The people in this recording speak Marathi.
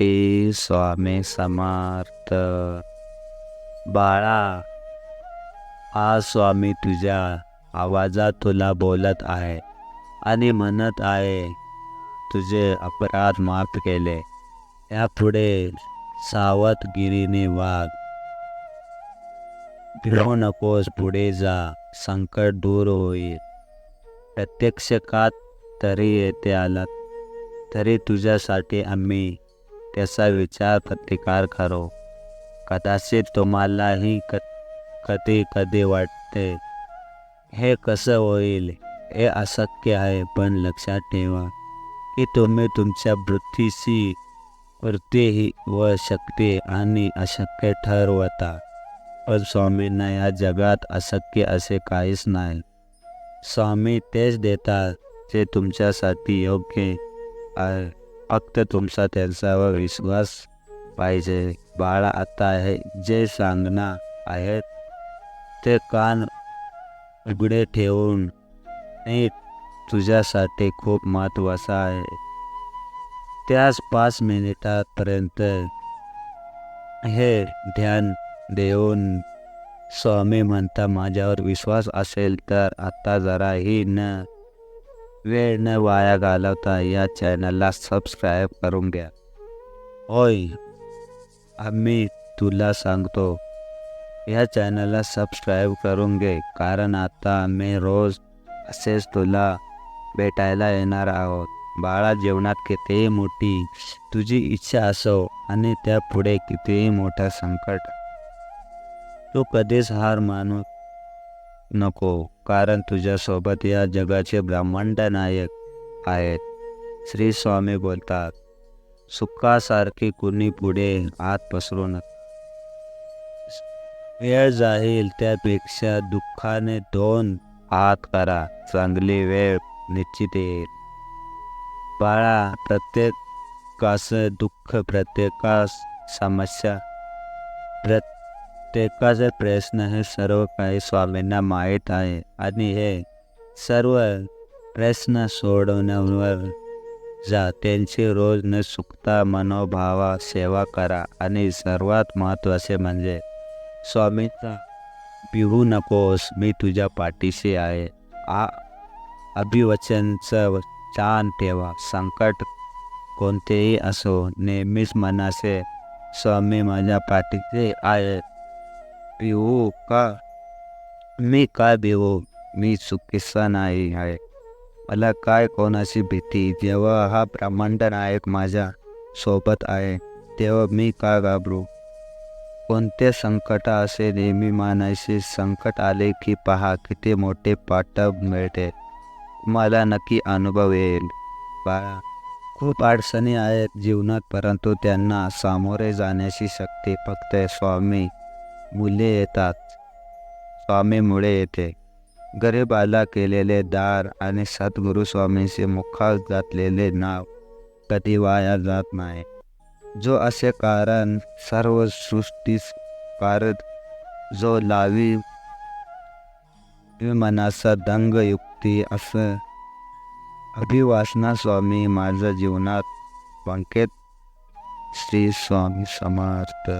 श्री स्वामी समर्थ बाळा हा स्वामी तुझ्या आवाजात तुला बोलत आहे आणि म्हणत आहे तुझे अपराध माफ केले यापुढे सावधगिरीने वाघ भिडू नकोस पुढे जा संकट दूर होईल प्रत्यक्ष का तरी येथे आलात तरी तुझ्यासाठी आम्ही त्याचा विचार प्रतिकार करो. कदाचित तुम्हालाही क कधी कधी वाटते. हे कसं होईल? हे अशक्य आहे पण लक्षात ठेवा की तुम्ही तुमच्या वृत्तीशी वृत्ती व शक्ती आणि अशक्य ठरवता. पण स्वामींना या जगात अशक्य असे काहीच नाही. स्वामी तेच देतात जे तुमच्यासाठी योग्य आहे. फक्त तुमचा त्यांच्यावर विश्वास पाहिजे. बाळा आता आहे जे सांगणार आहेत ते कान उघडे ठेवून नीट तुझ्यासाठी खूप महत्त्वाचं आहे. त्याच पाच मिनिटापर्यंत हे ध्यान देऊन स्वामी म्हणता माझ्यावर विश्वास असेल तर आत्ता जराही न वेळ न वाया घालवता या चॅनलला सबस्क्राईब करून घ्या. होय आम्ही तुला सांगतो या चॅनलला सबस्क्राईब करून घे कारण आता आम्ही रोज असेच तुला भेटायला येणार आहोत. बाळा जीवनात कितीही मोठी तुझी इच्छा असो आणि त्यापुढे कितीही मोठं संकट. तू कधीच हार मानू नको कारण तुझ्यासोबत या जगाचे ब्रह्मांड नायक आहेत. श्री स्वामी बोलतात सुखासारखी कुणी पुढे हात पसरू नका. वेळ जाईल त्यापेक्षा दुःखाने दोन हात करा चांगली वेळ निश्चित येईल. बाळा प्रत्येकाचं दुःख प्रत्येकास समस्या प्रत्येकाचे प्रश्न हे सर्व काही स्वामींना माहीत आहे. आणि हे सर्व प्रश्न सोडवण्यावर जा त्यांची रोज न चुकता मनोभावा सेवा करा. आणि सर्वात महत्त्वाचे म्हणजे स्वामींचा पिहू नकोस मी तुझ्या पाठीशी आहे. आ अभिवचनचं छान ठेवा. संकट कोणतेही असो नेहमीच मनासे स्वामी माझ्या पाठीचे आहे का, मी काय भिवू मी चुकीचा नाही आहे. मला काय कोणाची भीती? जेव्हा हा ब्रह्मांड नायक माझ्या सोबत आहे, तेव्हा मी का घाबरू? कोणते संकट असे नेहमी मानायचे संकट आले की पहा, किती मोठे पाठब मिळते. मला नक्की अनुभव येईल. बाळा, खूप अडचणी आहेत जीवनात, परंतु त्यांना सामोरे जाण्याची शक्ती फक्त स्वामी मुले येतात. स्वामीमुळे येते. गरीबाला केलेले दार आणि सद्गुरू स्वामींचे मुखात घातलेले नाव कधी वाया जात नाही. जो असे कारण सर्व सृष्टीस कारत जो लावी मनाचा दंग युक्ती असं अभिवासना स्वामी माझ्या जीवनात पंकेत श्री स्वामी समर्थ.